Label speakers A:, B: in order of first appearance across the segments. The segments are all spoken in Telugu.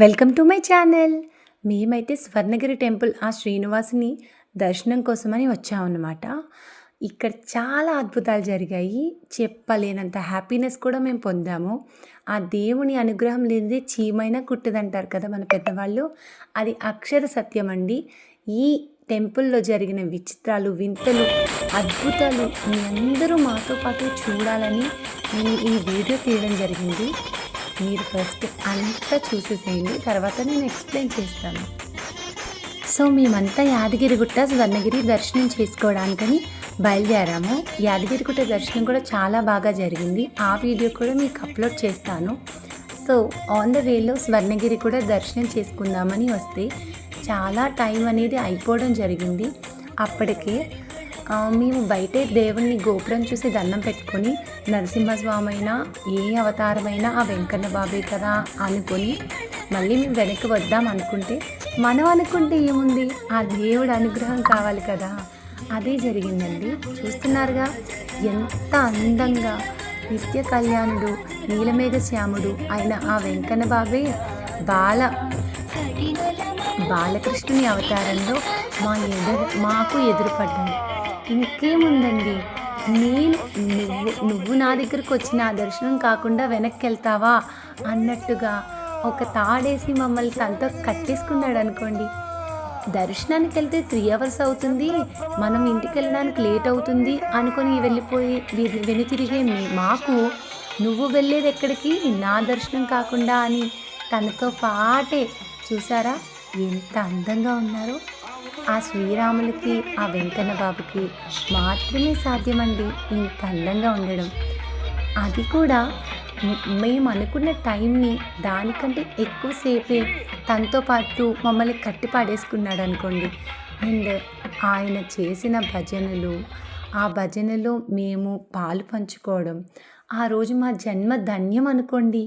A: Welcome to my channel. మేమైతే స్వర్ణగిరి టెంపుల్ ఆ శ్రీనివాసుని దర్శనం కోసమని వచ్చామన్నమాట. ఇక్కడ చాలా అద్భుతాలు జరిగాయి. చెప్పలేనంత హ్యాపీనెస్ కూడా మేము పొందాము. ఆ దేవుని అనుగ్రహం లేనిదే చీమైనా కుట్టదంటారు కదా మన పెద్దవాళ్ళు. అది అక్షర సత్యం అండి. ఈ టెంపుల్లో జరిగిన విచిత్రాలు వింతలు అద్భుతాలు మీ అందరూ మాతో పాటు చూడాలని నేను ఈ వీడియో తీయడం జరిగింది. మీరు ఫస్ట్ అంతా చూసేసేయండి తర్వాత నేను ఎక్స్ప్లెయిన్ చేస్తాను. సో మేమంతా యాదగిరిగుట్ట స్వర్ణగిరి దర్శనం చేసుకోవడానికని బయలుదేరాము. యాదగిరిగుట్ట దర్శనం కూడా చాలా బాగా జరిగింది. ఆ వీడియో కూడా మీకు అప్లోడ్ చేస్తాను. సో ఆన్ ద వేలో స్వర్ణగిరి కూడా దర్శనం చేసుకుందామని వస్తే చాలా టైం అనేది అయిపోవడం జరిగింది. అప్పటికే మేము బయటే దేవుణ్ణి గోపురం చూసి దండం పెట్టుకొని నరసింహస్వామి అయినా ఏ అవతారమైనా ఆ వెంకన్న బాబే కదా అనుకొని మళ్ళీ మేము వెనక్కి వద్దాం అనుకుంటే మనం అనుకుంటే ఏముంది? ఆ దేవుడు అనుగ్రహం కావాలి కదా. అదే జరిగిందండి. చూస్తున్నారుగా ఎంత అందంగా నిత్య కళ్యాణుడు నీలమేఘ శ్యాముడు అయిన ఆ వెంకన్న బాబే బాల బాలకృష్ణుని అవతారంలో మా ఎదురు మాకు ఎదురుపడ్డాడు. ఇంకేముందండి నేను నువ్వు నువ్వు నా దగ్గరకు వచ్చి నా దర్శనం కాకుండా వెనక్కి వెళ్తావా అన్నట్టుగా ఒక తాడేసి మమ్మల్ని తనతో కట్టేసుకున్నాడు అనుకోండి దర్శనానికి వెళ్తే త్రీ అవర్స్ అవుతుంది. మనం ఇంటికి వెళ్ళడానికి లేట్ అవుతుంది అనుకొని వెళ్ళిపోయి వెనుతిరిగే మాకు నువ్వు వెళ్ళేది ఎక్కడికి? నా దర్శనం కాకుండా అని తనతో పాటే. చూసారా? ఎంత అందంగా ఉన్నారో. ఆ శ్రీరాములకి ఆ వెంకన్న బాబుకి మాత్రమే సాధ్యమండి ఇంత అందంగా ఉండడం. అది కూడా మేము అనుకున్న టైంని దానికంటే ఎక్కువసేపే తనతో పాటు మమ్మల్ని కట్టి పాడేసుకున్నాడు అనుకోండి. అండ్ ఆయన చేసిన భజనలు ఆ భజనలో మేము పాలు పంచుకోవడం ఆ రోజు మా జన్మ ధన్యం అనుకోండి.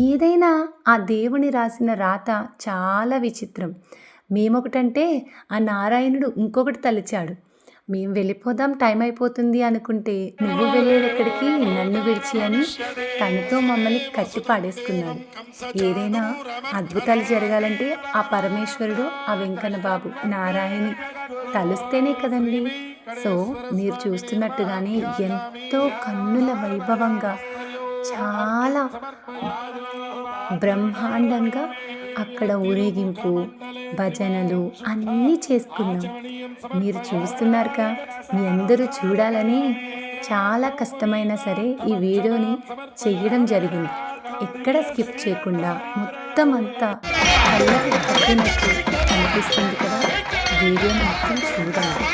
A: ఏదైనా ఆ దేవుని రాసిన రాత చాలా విచిత్రం. మేమొకటంటే ఆ నారాయణుడు ఇంకొకటి తలిచాడు. మేము వెళ్ళిపోదాం టైం అయిపోతుంది అనుకుంటే నువ్వు వెళ్ళేది ఎక్కడికి నన్ను విడిచి అని తనతో మమ్మల్ని కట్టి పాడేసుకున్నాడు. ఏదైనా అద్భుతాలు జరగాలంటే ఆ పరమేశ్వరుడు ఆ వెంకన్న బాబు నారాయణి తలుస్తేనే కదండి. సో మీరు చూస్తున్నట్టుగానే ఎంతో కన్నుల వైభవంగా చాలా బ్రహ్మాండంగా అక్కడ ఊరేగింపు భజనలు అన్నీ చేసుకున్నాం. మీరు చూస్తున్నారుగా మీ అందరూ చూడాలని చాలా కష్టమైనా సరే ఈ వీడియోని చేయడం జరిగింది. ఎక్కడ స్కిప్ చేయకుండా మొత్తం అంతా కళ్ళకి తగ్గినట్టు కనిపిస్తుంది కదా. వీడియో మొత్తం చూడాలి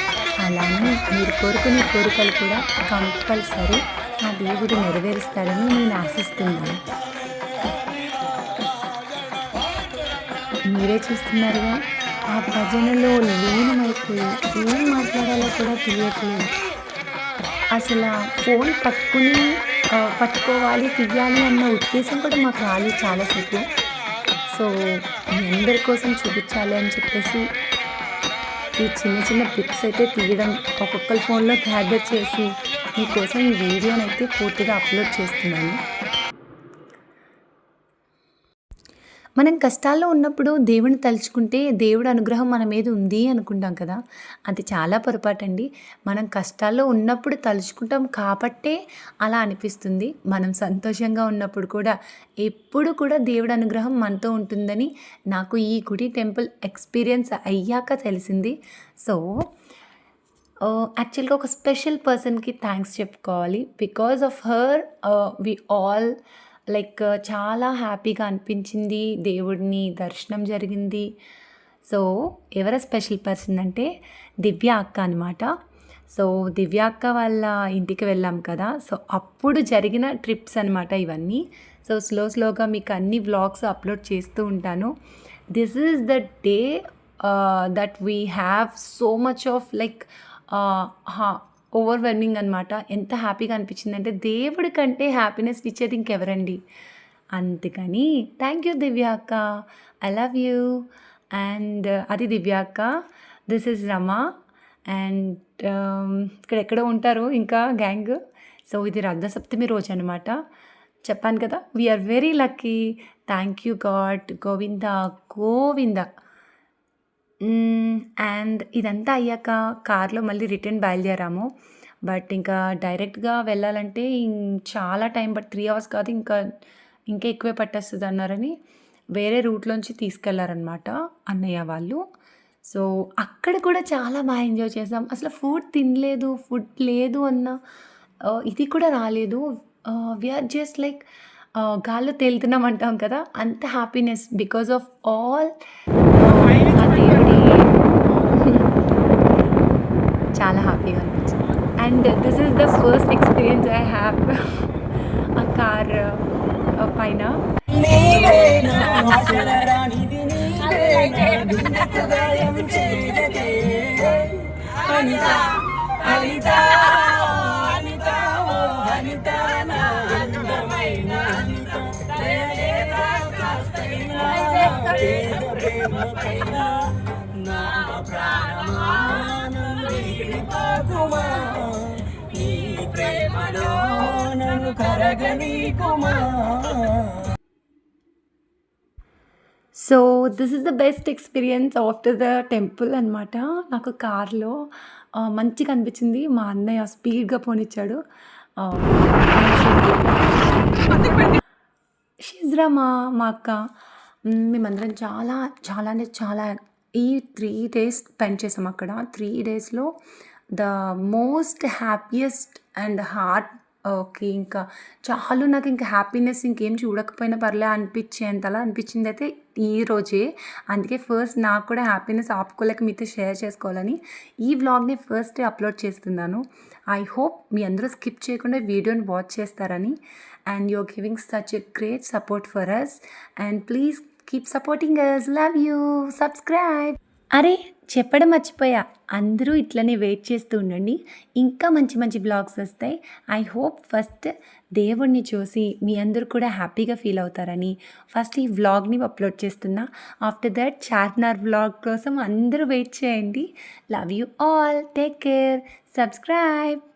A: అలానే మీరు కోరుకునే కోరికలు కూడా కంపల్సరీ ఆ దేవుడు నెరవేరుస్తాడని నేను ఆశిస్తున్నాను. మీరే చూస్తున్నారుగా? ఆ భజనలో లీనమైపోయి ఏం మాట్లాడాలో కూడా తెలియట్లేదు. అసలు ఆ ఫోన్ పట్టుకుని పట్టుకోవాలి తీయాలి అన్న ఉద్దేశం కూడా మాకు రాలేదు చాలాసేపు. సో మీ అందరి కోసం చూపించాలి అని చెప్పేసి ఈ చిన్న చిన్న పిక్స్ అయితే తీయడం ఒక్కొక్కరి ఫోన్లో గ్యాదర్ చేసి మీకోసం ఈ వీడియోని అయితే పూర్తిగా అప్లోడ్ చేస్తున్నాను. మనం కష్టాల్లో ఉన్నప్పుడు దేవుని తలుచుకుంటే దేవుడు అనుగ్రహం మన మీద ఉంది అనుకుంటాం కదా. అది చాలా పొరపాటు అండి మనం కష్టాల్లో ఉన్నప్పుడు తలుచుకుంటాం కాబట్టే అలా అనిపిస్తుంది. మనం సంతోషంగా ఉన్నప్పుడు కూడా ఎప్పుడు కూడా దేవుడు అనుగ్రహం మనతో ఉంటుందని నాకు ఈ గుడి టెంపుల్ ఎక్స్పీరియన్స్ అయ్యాక తెలిసింది. సో యాక్చువల్గా ఒక స్పెషల్ పర్సన్కి థ్యాంక్స్ చెప్పుకోవాలి. Because of her we all like చాలా హ్యాపీగా అనిపించింది దేవుడిని దర్శనం జరిగింది. సో ఎవర స్పెషల్ పర్సన్ అంటే దివ్య అక్క అనమాట సో దివ్య అక్క వాళ్ళ ఇంటికి వెళ్ళాం కదా. సో అప్పుడు జరిగిన ట్రిప్స్ అనమాట ఇవన్నీ. సో స్లో స్లోగా మీకు అన్ని వ్లాగ్స్ అప్లోడ్ చేస్తూ ఉంటాను. This is the day that we have so much of like overwhelming అనమాట ఎంత హ్యాపీగా అనిపించిందంటే దేవుడి కంటే హ్యాపీనెస్ ఇచ్చేది ఇంకెవరండి? అందుకని థ్యాంక్ యూ దివ్య అక్క. ఐ లవ్ యూ అండ్ అది దివ్య అక్క. దిస్ ఇస్ రమా అండ్ ఇక్కడ ఎక్కడో ఉంటారు ఇంకా గ్యాంగ్ సో ఇది రథసప్తమి రోజు అనమాట చెప్పాను కదా we are very lucky thank you God Govinda Govinda. And ఇదంతా అయ్యాక కార్లో మళ్ళీ రిటర్న్ బయలుదేరాము. బట్ ఇంకా డైరెక్ట్గా వెళ్ళాలంటే చాలా టైం బట్ త్రీ అవర్స్ కాదు ఇంకా ఇంకా ఎక్కువే పట్టేస్తుంది అన్నారని వేరే రూట్లోంచి తీసుకెళ్ళారనమాట అన్నయ్య వాళ్ళు. సో అక్కడ కూడా చాలా బాగా ఎంజాయ్ చేసాం. అసలు ఫుడ్ తినలేదు ఫుడ్ లేదు అన్న ఇది కూడా రాలేదు. వీఆర్ జస్ట్ లైక్ గాల్లో తేలుతున్నాం అంటాం కదా అంత హ్యాపీనెస్ బికాస్ ఆఫ్ ఆల్ ఆ దేవుడి చాలా హ్యాపీగా అనిపించింది and this is the first experience I have ఆ కార్ పైన. So this is the best experience after the temple అనమాట నాకు కార్లో మంచిగా అనిపించింది. మా అన్నయ్య స్పీడ్గా పోనిచ్చాడు. షిజ్రా మా మా అక్క. మేమందరం చాలా చాలా అంటే చాలా ఈ త్రీ డేస్ స్పెండ్ చేసాం అక్కడ. త్రీ డేస్లో the most happiest and heart okay. ఇంకా చాలు నాకు ఇంకా హ్యాపీనెస్ ఇంకేం చూడకపోయినా పర్లే అనిపించేంతలా అనిపించింది అయితే ఈ రోజే. అందుకే ఫస్ట్ నాకు కూడా హ్యాపీనెస్ ఆపుకోలేక మీతో షేర్ చేసుకోవాలని ఈ వ్లాగ్ని ఫస్ట్ అప్లోడ్ చేస్తున్నాను. ఐ హోప్ మీ అందరూ స్కిప్ చేయకుండా వీడియోని వాచ్ చేస్తారని. And you're giving such a great support for us and please keep supporting us love you. Subscribe. అరే చెప్పడం మర్చిపోయా. అందరూ ఇట్లనే వెయిట్ చేస్తూ ఉండండి. ఇంకా మంచి మంచి బ్లాగ్స్ వస్తాయి. ఐ హోప్ ఫస్ట్ దేవుణ్ణి చూసి మీ అందరూ కూడా హ్యాపీగా ఫీల్ అవుతారని. ఫస్ట్ ఈ వ్లాగ్ని అప్లోడ్ చేస్తున్నా. ఆఫ్టర్ దట్ చార్మినార్ వ్లాగ్ కోసం అందరూ వెయిట్ చేయండి. Love you all. Take care. Subscribe.